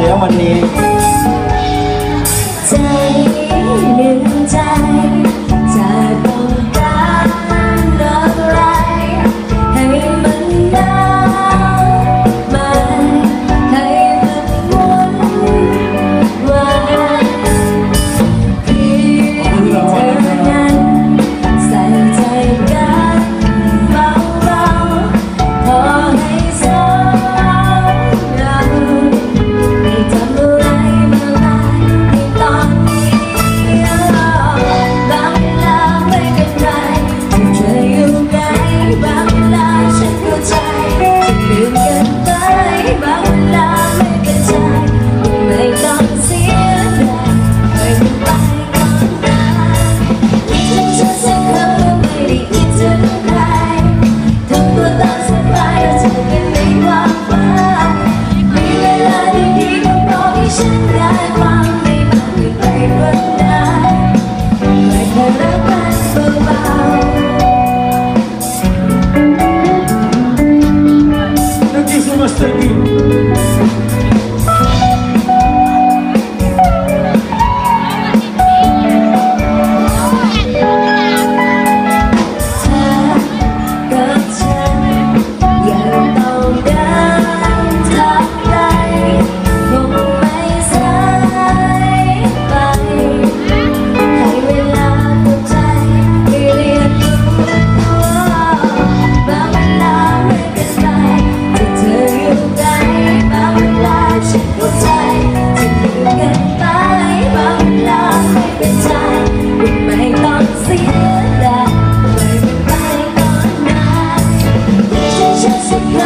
แล้ววันนี้ seguir surprise.